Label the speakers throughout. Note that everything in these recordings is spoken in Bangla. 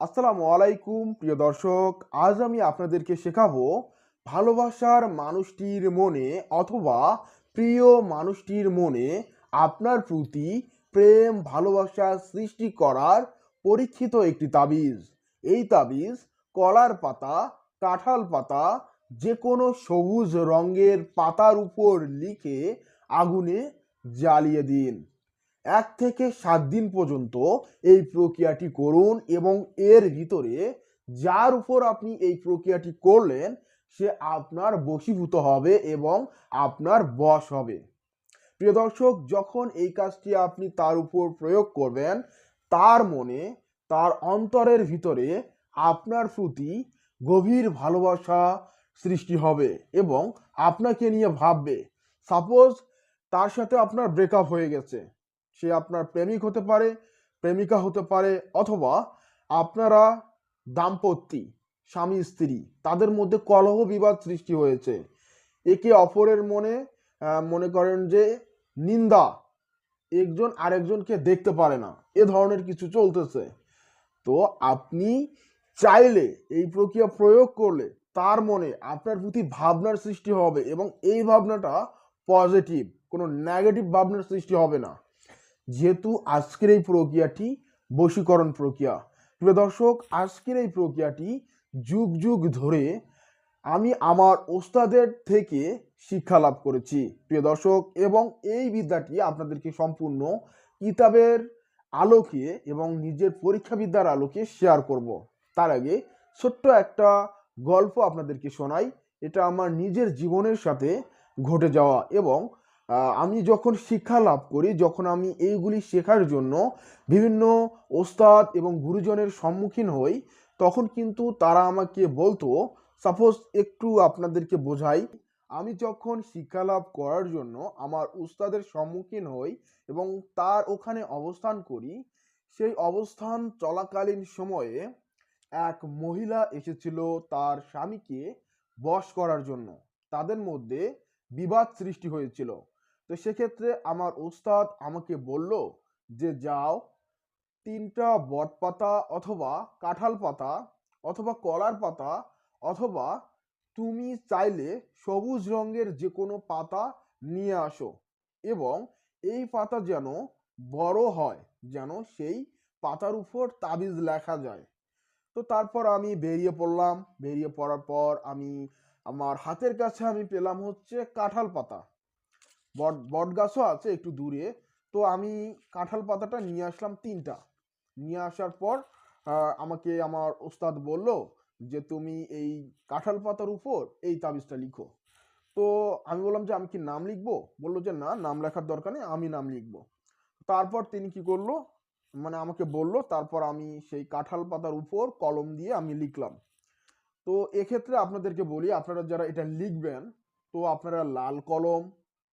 Speaker 1: আসসালামু আলাইকুম, প্রিয় দর্শক। আজ আমি আপনাদেরকে শেখাবো ভালোবাসার মানুষটির মনে অথবা প্রিয় মানুষটির মনে আপনার প্রতি প্রেম, ভালোবাসা সৃষ্টি করার পরীক্ষিত একটি তাবিজ। এই তাবিজ কলার পাতা, কাঁঠাল পাতা যে কোনো সবুজ রঙের পাতার উপর লিখে আগুনে জ্বালিয়ে দিন। এক থেকে সাত দিন পর্যন্ত এই প্রক্রিয়াটি করুন এবং এর ভিতরে যার উপর আপনি এই প্রক্রিয়াটি করলেন, সে আপনার বশীভূত হবে এবং আপনার বশ হবে। প্রিয় দর্শক, যখন এই কাজটি আপনি তার উপর প্রয়োগ করবেন, তার মনে, তার অন্তরের ভিতরে আপনার প্রতি গভীর ভালোবাসা সৃষ্টি হবে এবং আপনাকে নিয়ে ভাববে, সাপোজ তার সাথে আপনার ব্রেকআপ হয়ে গেছে। সে আপনার প্রেমিক হতে পারে, প্রেমিকা হতে পারে, অথবা আপনারা দাম্পত্যি, স্বামী, স্ত্রী, তাদের মধ্যে কলহ বিবাদ সৃষ্টি হয়েছে। একে অপরের মনে মনে করেন যে নিন্দা, একজন আরেকজনকে দেখতে পারে না, এ ধরনের কিছু চলতেছে। তো আপনি চাইলে এই প্রক্রিয়া প্রয়োগ করলে তার মনে আপনার প্রতি ভাবনার সৃষ্টি হবে এবং এই ভাবনাটা পজিটিভ কোনো নেগেটিভ ভাবনার সৃষ্টি হবে না। যেহেতু আজকের এই প্রক্রিয়াটি বশীকরণ প্রক্রিয়া। প্রিয় দর্শক, আজকের এই প্রক্রিয়াটি যুগ যুগ ধরে আমি আমার ওস্তাদের থেকে শিক্ষা লাভ করেছি। প্রিয় দর্শক, এবং এই বিদ্যাটি আপনাদেরকে সম্পূর্ণ কিতাবের আলোকে এবং নিজের পরীক্ষা বিদ্যার আলোকে শেয়ার করব। তার আগে ছোট্ট একটা গল্প আপনাদেরকে শোনাই। এটা আমার নিজের জীবনের সাথে ঘটে যাওয়া এবং আমি যখন শিক্ষা লাভ করি, যখন আমি এইগুলি শেখার জন্য বিভিন্ন ওস্তাদ এবং গুরুজনের সম্মুখীন হই, তখন কিন্তু তারা আমাকে বলতো, সাপোজ একটু আপনাদেরকে বোঝাই, আমি যখন শিক্ষা লাভ করার জন্য আমার উস্তাদের সম্মুখীন হই এবং তার ওখানে অবস্থান করি, সেই অবস্থান চলাকালীন সময়ে এক মহিলা এসেছিল তার স্বামীকে বশ করার জন্য। তাদের মধ্যে বিবাদ সৃষ্টি হয়েছিল। তো সেক্ষেত্রে আমার ওস্তাদ আমাকে বলল যে, যাও, তিনটা বট পাতা অথবা কাঁঠাল পাতা অথবা কলার পাতা অথবা তুমি চাইলে সবুজ রঙের যে কোনো পাতা নিয়ে আসো এবং এই পাতা যেন বড় হয়, যেন সেই পাতার উপর তাবিজ লেখা যায়। তো তারপর আমি বেরিয়ে পড়লাম। বেরিয়ে পড়ার পর আমি, আমার হাতের কাছে আমি পেলাম হচ্ছে কাঁঠাল পাতা। বট বট গাছও আছে একটু দূরে। তো আমি কাঁঠাল পাতাটা নিয়ে আসলাম তিনটা। নিয়ে আসার পর আমাকে আমার ওস্তাদ বলল যে, তুমি এই কাঁঠাল পাতার উপর এই তাবিজটা লিখো। তো আমি বললাম যে, আমি কি নাম লিখব? বলল যে, না, নাম লেখার দরকার নেই, আমি নাম লিখব। তারপর তিনি কি করল মানে আমাকে বলল, তারপর আমি সেই কাঁঠাল পাতার উপর কলম দিয়ে আমি লিখলাম। তো এক্ষেত্রে আপনাদেরকে বলি, আপনারা যারা এটা লিখবেন, তো আপনারা লাল কলম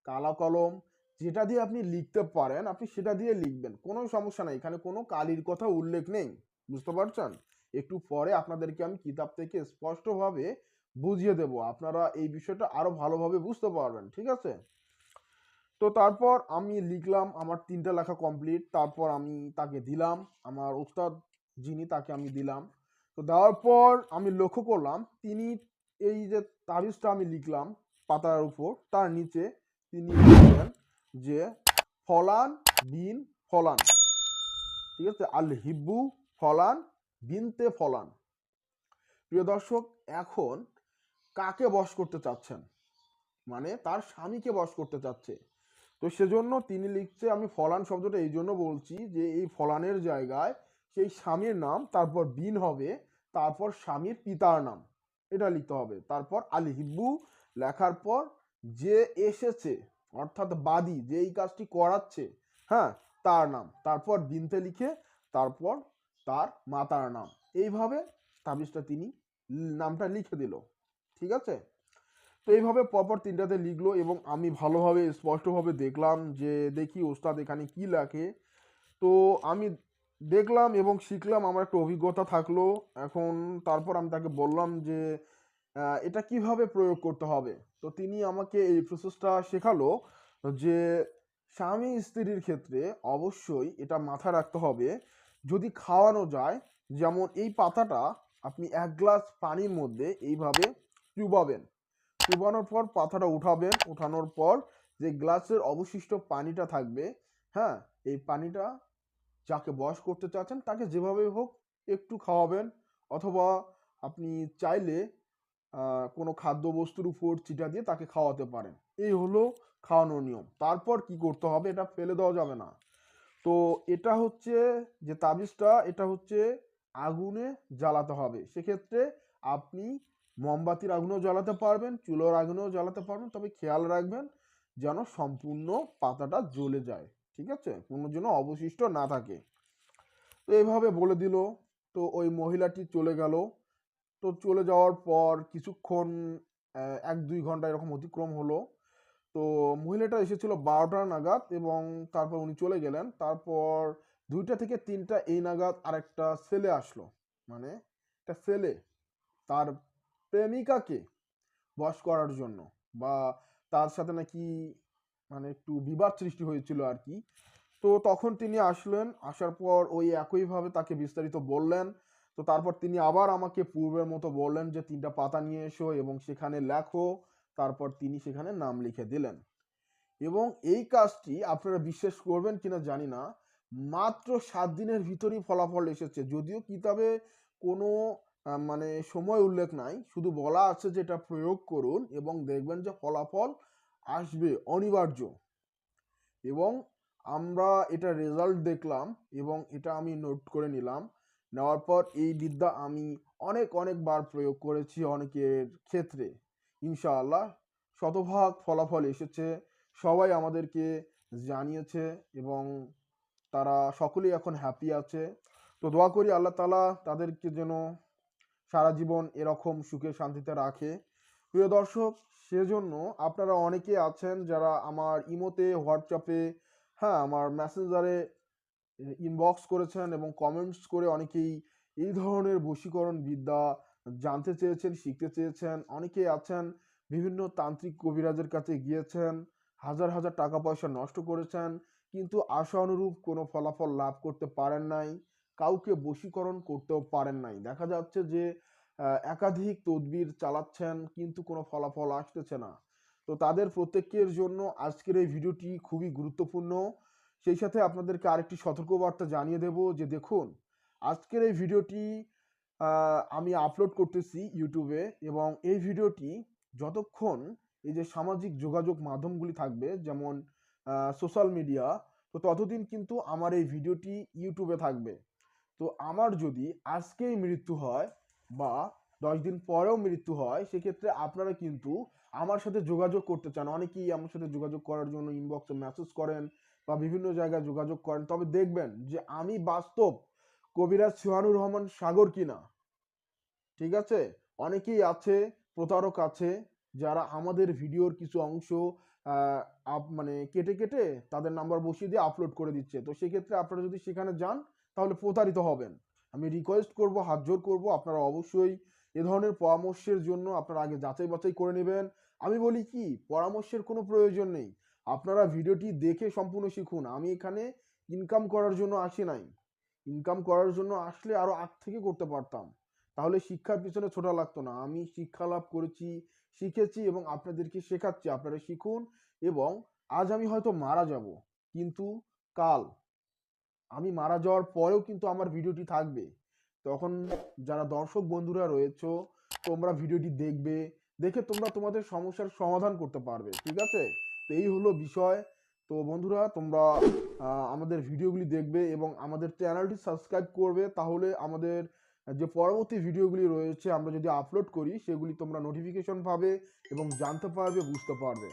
Speaker 1: কালা কলম, যেটা দিয়ে আপনি লিখতে পারেন, আপনি সেটা দিয়ে লিখবেন। কোনো সমস্যা নাই। এখানে কোনো কালির কথা উল্লেখ নেই। বুঝতে পারছেন? একটু পরে আপনাদেরকে আমি কিতাব থেকে স্পষ্টভাবে বুঝিয়ে দেব। আপনারা এই বিষয়টা আরও ভালোভাবে বুঝতে পারবেন। ঠিক আছে? তো তারপর আমি লিখলাম, আমার তিনটা লেখা কমপ্লিট তারপর আমি তাকে দিলাম। আমার উস্তাদ যিনি, তাকে আমি দিলাম। তো দেওয়ার পর আমি লক্ষ্য করলাম, তিনি এই যে তাবিজটা আমি লিখলাম পাতার উপর, তার নিচে তিনি লিখলেন যে ফলান বিন ফলান। ঠিক আছে? আল হিব্বু ফলান, বিনতে ফলান। প্রিয় দর্শক, এখন কাকে বশ করতে চাচ্ছেন? মানে তার স্বামীকে বশ করতে চাচ্ছে। তো সেজন্য তিনি লিখছে, আমি ফলান শব্দটা এই জন্য বলছি যে এই ফলানের জায়গায় সেই স্বামীর নাম, তারপর বিন হবে, তারপর স্বামীর পিতার নাম। এটা লিখতে হবে। তারপর আল হিব্বু লেখার পর যে এসেছে, অর্থাৎ বাদী, যে এই কাজটি করাচ্ছে হ্যাঁ তার নাম। তারপর বিনতে লিখে, তারপর তার মাতার নাম। এইভাবে তাবিজটা তিনি নামটা লিখে দিল। ঠিক আছে? তো এইভাবে পরপর তিনটাতে লিখলো এবং আমি ভালোভাবে, স্পষ্টভাবে দেখলাম যে, দেখি ওস্তাদ এখানে কি লাগে তো আমি দেখলাম এবং শিখলাম, আমার একটা অভিজ্ঞতা থাকল। এখন তারপর আমি তাকে বললাম যে এটা কীভাবে প্রয়োগ করতে হবে? তো তিনি আমাকে এই প্রসেসটা শেখালো যে স্বামী স্ত্রীর ক্ষেত্রে অবশ্যই এটা মাথায় রাখতে হবে, যদি খাওয়ানো যায়, যেমন এই পাতাটা আপনি এক গ্লাস পানির মধ্যে এইভাবে চুবাবেন। চুবানোর পর পাতাটা উঠাবেন, উঠানোর পর যে গ্লাসের অবশিষ্ট পানিটা থাকবে হ্যাঁ এই পানিটা যাকে বয়স করতে চাচ্ছেন তাকে যেভাবে হোক একটু খাওয়াবেন, অথবা আপনি চাইলে কোনো খাদ্যবস্তুর উপর চিটা দিয়ে তাকে খাওয়াতে পারেন। এই হলো খাওয়ানোর নিয়ম। তারপর কি করতে হবে? এটা ফেলে দেওয়া যাবে না। তো এটা হচ্ছে যে তাবিজটা এটা হচ্ছে আগুনে জ্বালাতে হবে। সেক্ষেত্রে আপনি মোমবাতির আগুনেও জ্বালাতে পারবেন চুলোর আগুনেও জ্বালাতে পারবেন তবে খেয়াল রাখবেন যেন সম্পূর্ণ পাতাটা জ্বলে যায় ঠিক আছে? কোনো যেন অবশিষ্ট না থাকে। তো এইভাবে বলে দিল। তো ওই মহিলাটি চলে গেল। তো চলে যাওয়ার পর কিছুক্ষণ এক দুই ঘণ্টা এরকম অতিক্রম হলো। তো মহিলাটা এসেছিল বারোটা নাগাদ এবং তারপর উনি চলে গেলেন। তারপর দুইটা থেকে তিনটা এই নাগাদ আরেকটা ছেলে আসলো। মানে একটা ছেলে তার প্রেমিকাকে বশ করার জন্য বা তার সাথে নাকি মানে একটু বিবাদ সৃষ্টি হয়েছিল আর কি। তো তখন তিনি আসলেন। আসার পর ওই একইভাবে তাকে বিস্তারিত বললেন। তো তারপর তিনি আবার আমাকে পূর্বের মতো বললেন যে, তিনটা পাতা নিয়ে এসো এবং সেখানে লেখো। তারপর তিনি সেখানে নাম লিখে দিলেন। এবং এই কাজটি আপনারা বিশ্বাস করবেন কিনা জানি না, মাত্র সাত দিনের ভিতরেই ফলাফল এসেছে। যদিও কিতাবে কোনো মানে সময় উল্লেখ নাই, শুধু বলা আছে যে, এটা প্রয়োগ করুন এবং দেখবেন যে, ফলাফল আসবে অনিবার্য। এবং আমরা এটা রেজাল্ট দেখলাম এবং এটা আমি নোট করে নিলাম। নেওয়ার পর এই বিদ্যা আমি অনেক, অনেকবার প্রয়োগ করেছি অনেকের ক্ষেত্রে। ইনশাআল্লাহ শতভাগ ফলাফল এসেছে। সবাই আমাদেরকে জানিয়েছে এবং তারা সকলেই এখন হ্যাপি আছে। তো দোয়া করি আল্লাহ তালা তাদেরকে যেন সারা জীবন এরকম সুখে শান্তিতে রাখে। প্রিয় দর্শক, সেজন্য আপনারা অনেকে আছেন যারা আমার ইমোতে, হোয়াটসঅ্যাপে হ্যাঁ আমার মেসেঞ্জারে ইনবক্স করেছেন এবং কমেন্টস করে অনেকেই এই ধরনের বশীকরণ বিদ্যা জানতে চেয়েছেন, শিখতে চেয়েছেন। অনেকে আছেন, বিভিন্ন তান্ত্রিক কবিরাজের কাছে গিয়েছেন, হাজার হাজার টাকা পয়সা নষ্ট করেছেন, কিন্তু আশা অনুরূপ কোনো ফলাফল লাভ করতে পারেন নাই, কাউকে বশীকরণ করতেও পারেন নাই। দেখা যাচ্ছে যে একাধিক তদবির চালাচ্ছেন, কিন্তু কোনো ফলাফল আসতেছে না। তো তাদের প্রত্যেকের জন্য আজকের এই ভিডিওটি খুবই গুরুত্বপূর্ণ। সেই সাথে আপনাদেরকে আরেকটি সতর্কবার্তা জানিয়ে দেব যে দেখুন, আজকের এই ভিডিওটি আমি আপলোড করতেছি ইউটিউবে এবং এই ভিডিওটি যতক্ষণ এই যে সামাজিক যোগাযোগ মাধ্যমগুলি থাকবে, যেমন সোশ্যাল মিডিয়া, তো ততদিন কিন্তু আমার এই ভিডিওটি ইউটিউবে থাকবে। তো আমার যদি আজকেই মৃত্যু হয় বা দশ দিন পরেও মৃত্যু হয়, সেক্ষেত্রে আপনারা কিন্তু আমার সাথে যোগাযোগ করতে চান। অনেকেই আমার সাথে যোগাযোগ করার জন্য ইনবক্সে মেসেজ করেন বা বিভিন্ন জায়গায় যোগাযোগ করেন, তবে দেখবেন যে আমি বাস্তব কবিরাজ সোহানুর রহমান সাগর কিনা। ঠিক আছে? অনেকেই আছে, প্রতারক আছে, যারা আমাদের ভিডিওর কিছু অংশ আপ- মানে কেটে কেটে তাদের নাম্বার বসিয়ে দিয়ে আপলোড করে দিচ্ছে। তো সেক্ষেত্রে আপনারা যদি সেখানে যান, তাহলে প্রতারিত হবেন। আমি রিকোয়েস্ট করব, হাত জোর করব, আপনারা অবশ্যই এ ধরনের পরামর্শের জন্য আপনারা আগে যাচাই বাছাই করে নেবেন। আমি বলি কি, পরামর্শের কোনো প্রয়োজন নেই। আপনারা ভিডিওটি দেখে সম্পূর্ণ শিখুন। আমি এখানে ইনকাম করার জন্য আসি নাই। ইনকাম করার জন্য আসলে আরও আগ থেকে করতে পারতাম। তাহলে শিক্ষার পিছনে ছোটা লাগতো না। আমি শিক্ষা লাভ করেছি, শিখেছি এবং আপনাদেরকে শেখাচ্ছি। আপনারা শিখুন এবং আজ আমি হয়তো মারা যাব। কিন্তু কাল আমি মারা যাওয়ার পরেও কিন্তু আমার ভিডিওটি থাকবে। তখন যারা দর্শক বন্ধুরা রয়েছো, তোমরা ভিডিওটি দেখবে, দেখে তোমরা তোমাদের সমস্যার সমাধান করতে পারবে। ঠিক আছে? তো এই হলো বিষয়। তো বন্ধুরা, তোমরা আমাদের ভিডিওগুলি দেখবে এবং আমাদের চ্যানেলটি সাবস্ক্রাইব করবে। তাহলে আমাদের, যে পরবর্তী ভিডিওগুলি রয়েছে, আমরা যদি আপলোড করি, সেগুলি তোমরা নোটিফিকেশন পাবে এবং জানতে পারবে, বুঝতে পারবে।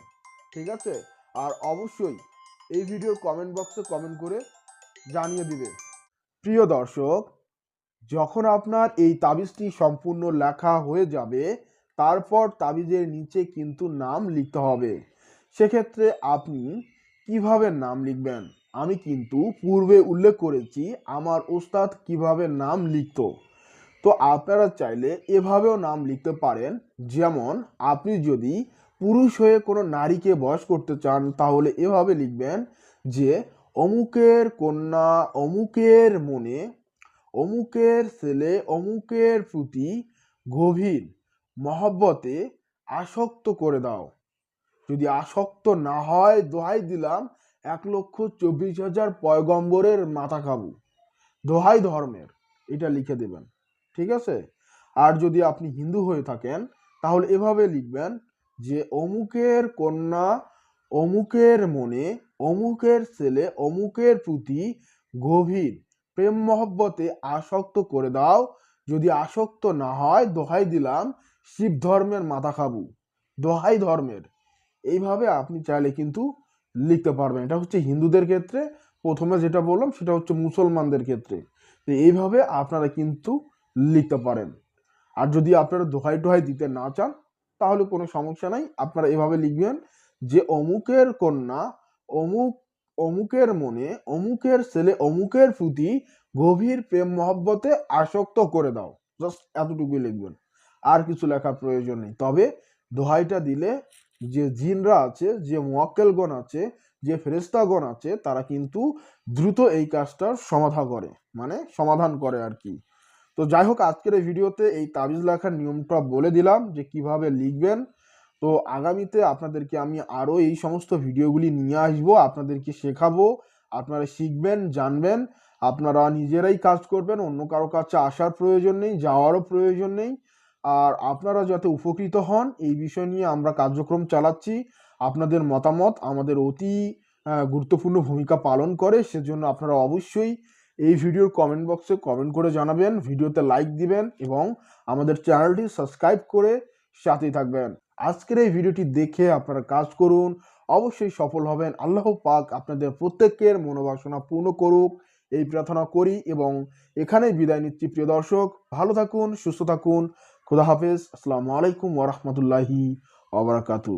Speaker 1: ঠিক আছে? আর অবশ্যই এই ভিডিওর কমেন্ট বক্সে কমেন্ট করে জানিয়ে দিবে। প্রিয় দর্শক, যখন আপনার এই তাবিজটি সম্পূর্ণ লেখা হয়ে যাবে, তারপর তাবিজের নিচে কিন্তু নাম লিখতে হবে। সেক্ষেত্রে আপনি কীভাবে নাম লিখবেন? আমি কিন্তু পূর্বে উল্লেখ করেছি আমার ওস্তাদ কীভাবে নাম লিখতো। তো আপনারা চাইলে এভাবেও নাম লিখতে পারেন। যেমন, আপনি যদি পুরুষ হয়ে কোনো নারীকে বয়স করতে চান, তাহলে এভাবে লিখবেন যে, অমুকের কন্যা অমুকের মনে, অমুকের ছেলে অমুকের প্রতি গভীর মহব্বতে আসক্ত করে দাও। যদি আসক্ত না হয় দোহাই দিলাম এক লক্ষ চব্বিশ হাজার পয়গম্বরের মাথা খাবু দোহাই ধর্মের, এটা লিখে দেবেন, ঠিক আছে? আর যদি আপনি হিন্দু হয়ে থাকেন, তাহলে এভাবে লিখবেন যে অমুকের কন্যা অমুকের মনে, অমুকের ছেলে, অমুকের প্রতি গভীর প্রেম মহব্বতে আসক্ত করে দাও। যদি আসক্ত না হয়, দোহাই দিলাম শিব ধর্মের মাথা খাবু দোহাই ধর্মের এইভাবে আপনি চাইলে কিন্তু লিখতে পারবেন। এটা হচ্ছে হিন্দুদের ক্ষেত্রে প্রথমে যেটা বললাম, সেটা হচ্ছে মুসলমানদের ক্ষেত্রে। তো এইভাবে আপনারা কিন্তু লিখতে পারেন। আর যদি আপনারা দোহাই টোহাই দিতে না চান, তাহলে কোনো সমস্যা নাই। আপনারা এভাবে লিখবেন যে, অমুকের কন্যা অমুক, অমুকের মনে, অমুকের ছেলে, অমুকের প্রতি গভীর প্রেম মহব্বতে আসক্ত করে দাও। জাস্ট এতটুকুই লিখবেন। আর কিছু লেখার প্রয়োজন নেই। তবে দোহাইটা দিলে যে জিনরা আছে, যে মোয়াক্কেলগণ আছে, যে ফেরেস্তাগণ আছে, তারা কিন্তু দ্রুত এই কাজটার সমাধা করে মানে সমাধান করে আর কি। তো যাই হোক, আজকের এই ভিডিওতে এই তাবিজ লেখার নিয়মটা বলে দিলাম যে কীভাবে লিখবেন। তো আগামীতে আপনাদেরকে আমি আরও এই সমস্ত ভিডিওগুলি নিয়ে আসব, আপনাদেরকে শেখাবো, আপনারা শিখবেন, জানবেন, আপনারা নিজেরাই কাজ করবেন, অন্য কারও কাছে আসার প্রয়োজন নেই, যাওয়ারও প্রয়োজন নেই। আর আপনারা যাতে উপকৃত হন, এই বিষয় নিয়ে আমরা কার্যক্রম চালাচ্ছি। আপনাদের মতামত, আমাদের অতি গুরুত্বপূর্ণ ভূমিকা পালন করে, সেজন্য আপনারা অবশ্যই এই ভিডিওর কমেন্ট বক্সে কমেন্ট করে জানাবেন, ভিডিওতে লাইক দিবেন এবং আমাদের চ্যানেলটি সাবস্ক্রাইব করে সাথেই থাকবেন। আজকের এই ভিডিওটি দেখে আপনারা কাজ করুন, অবশ্যই সফল হবেন, আল্লাহ পাক আপনাদের প্রত্যেকের মনোবাসনা পূর্ণ করুক, এই প্রার্থনা করি এবং এখানেই বিদায় নিচ্ছি, প্রিয় দর্শক। ভালো থাকুন, সুস্থ থাকুন খুদা হাফেজ। আসসালামু আলাইকুম ওরহমতুল্লাহি ওবরাকাতু